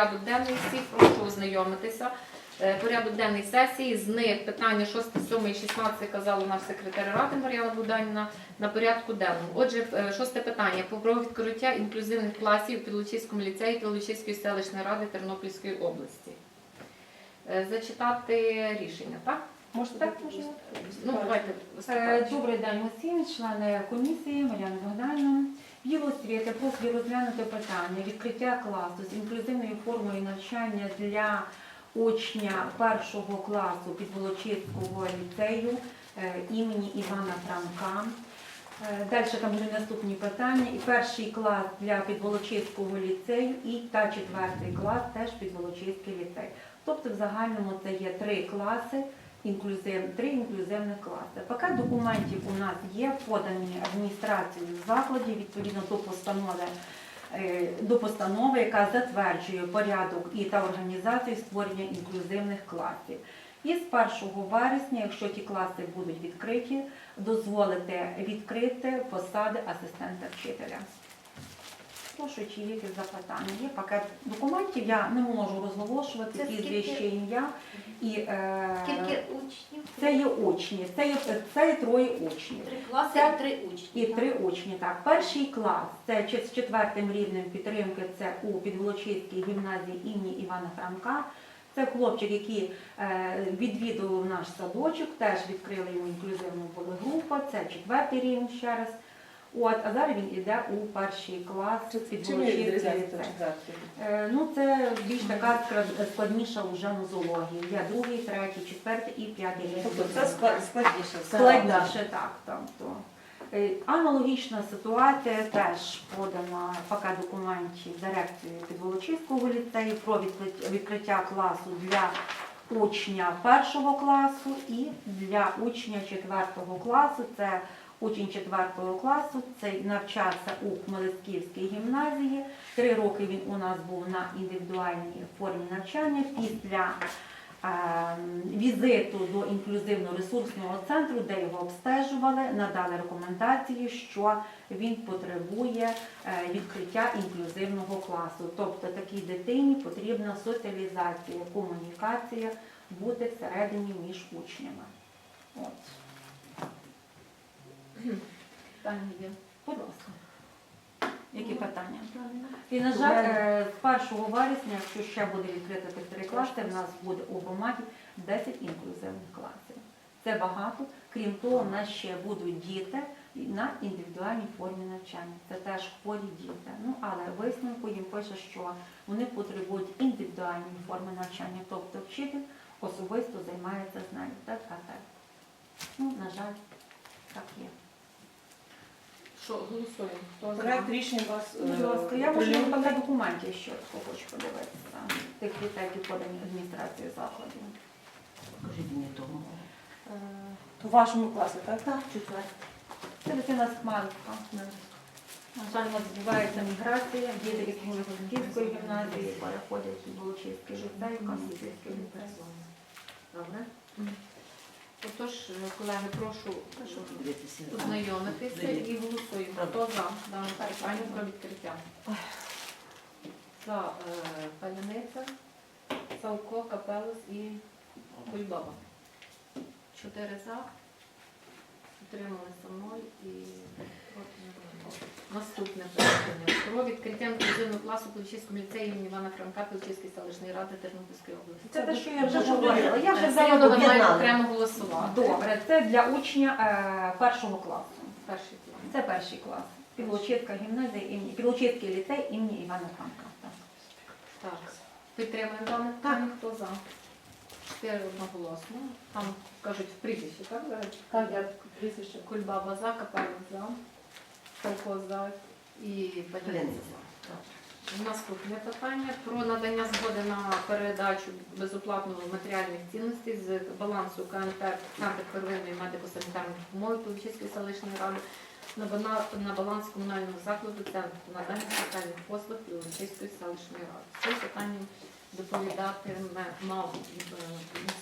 порядок денний всіх, прошу ознайомитися. Е, Порядок денний сесії, з них питання 6, 7 і 16 казала наш секретар Ради Мар'яна Буданівна на порядку денному. Отже, е, шосте питання про відкриття інклюзивних класів у Підлучівському ліцеї Підлучівської селищної ради Тернопільської області. Е, Зачитати рішення, так? Можете Так, можна. Ну, давайте. Е. Добрий день усім, члени комісії, Мар'яна Богданівна. В її освіти просить розглянути питання відкриття класу з інклюзивною формою навчання для учня першого класу Підволочиського ліцею е, імені Івана Франка. Е, Далі там будуть наступні питання. І перший клас для Підволочиського ліцею, і та четвертий клас теж Підволочиський ліцей. Тобто в загальному це є три класи, інклюзив, три інклюзивних класи. Пакет документів у нас є подані адміністрацією закладів відповідно до постанови, е, до постанови, яка затверджує порядок і та організацію створення інклюзивних класів. І з 1 вересня, якщо ті класи будуть відкриті, дозволити відкрити посади асистента вчителя. Прошу, чи є якісь запитання? Є пакет документів, я не можу розголошувати Це прізвище скільки? ім'я. І, е, Скільки учнів? це є учні, це є, це є троє учнів. Три класи Це- і три учні. І три учні. Так, перший клас це чи- з четвертим рівнем підтримки. Це у Підволочиській гімназії імені Івана Франка. Це хлопчик, який е, відвідував наш садочок, теж відкрили йому інклюзивну були. Це четвертий рівень ще раз. От, а зараз він іде у перший клас Чим Підволочиський відрізняється ліцей. четвертий? Е, Ну, це більш така складніша вже нозологія. Є другий, третій, четвертий і п'ятий рівень. Тобто це склад- складніше. Складніше, так. там, то. Е, Аналогічна ситуація теж подана пакет документів дирекцією Підволочиського ліцею про відкриття класу для учня першого класу і для учня четвертого класу. Це учень четвертого класу, це навчався у Хмелецьківській гімназії. Три роки він у нас був на індивідуальній формі навчання. Після ем, візиту до інклюзивно-ресурсного центру, де його обстежували, надали рекомендації, що він потребує е, відкриття інклюзивного класу. Тобто такій дитині потрібна соціалізація, комунікація бути всередині між учнями. От. Питання є. Будь ласка. Які питання? І, на жаль, е, з 1 вересня, якщо ще буде відкрито тих три класи, в нас буде у громаді 10 інклюзивних класів. Це багато. Крім того, в нас ще будуть діти на індивідуальній формі навчання. Це теж хворі діти. Ну, але висновку їм пише, що вони потребують індивідуальної форми навчання, тобто вчитель особисто займається з нею. Так, а так. Ну, на жаль, так є. Що голосуємо? Хто за? Проект рішення вас е, Будь ласка, я можу оприлюднений. пакет документів ще хочу подивитися. Тих дітей, які подані адміністрацією закладів. Покажіть мені того. Е, У вашому класі, так? Так, четвертий. Це дитина з Хмельницька. На жаль, у нас відбувається міграція, діти від Хмельницької гімназії переходять у Волочиський ліцей, Кам'янський ліцей. Добре? Отож, колеги, прошу ознайомитися і голосуємо. Хто за дане питання про відкриття? За е, Паляниця, Савко, Капелос і Кульбаба. Чотири за. Утрималися ноль і проти не було. Наступне питання. Про відкриття інклюзивного класу в Пилчиському ліцеї імені Івана Франка Пилчиської селищної ради Тернопільської області. Це те, що я вже говорила. Я вже взяла воно до окремо голосувати. Добре, це для учня е, першого класу. Перший клас. Це перший клас. Підлучицька гімназія імені Підлучицький ліцей імені Івана Франка. Так. Так. Підтримуємо дане питання. Хто за? Чотири одноголосно. Там кажуть в прізвищі, так? Так, я прізвище. Кульбаба за, Капелик за, і за. Наступне питання про надання згоди на передачу безоплатно матеріальних цінностей з балансу КНП Центр первинної медико-санітарної допомоги Пилипчинської селищної ради на баланс комунального закладу Центру надання соціальних послуг Пилипчинської селищної ради. Це питання доповідати мав е,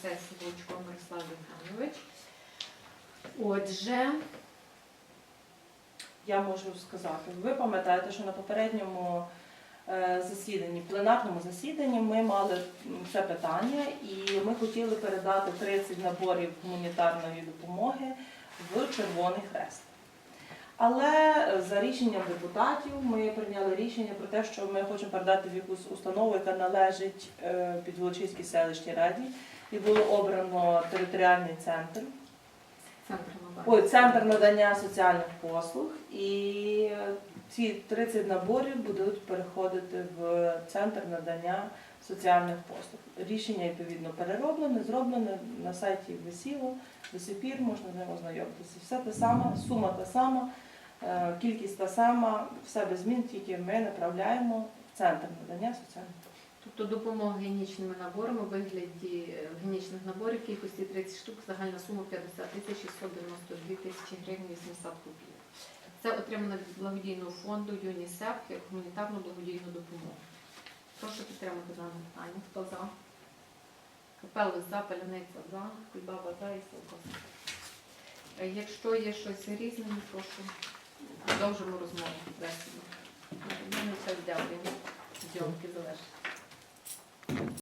на Волчко Мирослав Євгенович. Отже, Я можу сказати. Ви пам'ятаєте, що на попередньому е, засіданні, пленарному засіданні ми мали це питання і ми хотіли передати 30 наборів гуманітарної допомоги в Червоний Хрест. Але за рішенням депутатів ми прийняли рішення про те, що ми хочемо передати в якусь установу, яка належить е, Підволочиській селищній раді, і було обрано територіальний центр. Центр надання. Ой, центр надання соціальних послуг, і ці 30 наборів будуть переходити в центр надання соціальних послуг. Рішення відповідно перероблене, зроблене на сайті висіло, до сих пір можна з ним ознайомитися. Все те саме, сума та сама, кількість та сама, все без змін, тільки ми направляємо в центр надання соціальних. Тобто допомога гігієнічними наборами у вигляді е, гігієнічних наборів кількості 30 штук, загальна сума 50 тисяч 692 тисячі гривень 80 копійок. Це отримано від благодійного фонду ЮНІСЕФ як гуманітарну благодійну допомогу. Прошу підтримати дане питання. Хто за? Капелус за, Паляниця за, Кульбаба за і Силкос. Е, Якщо є щось різне, прошу продовжимо розмову. Дякую. Все дякуємо. Зйомки залежать.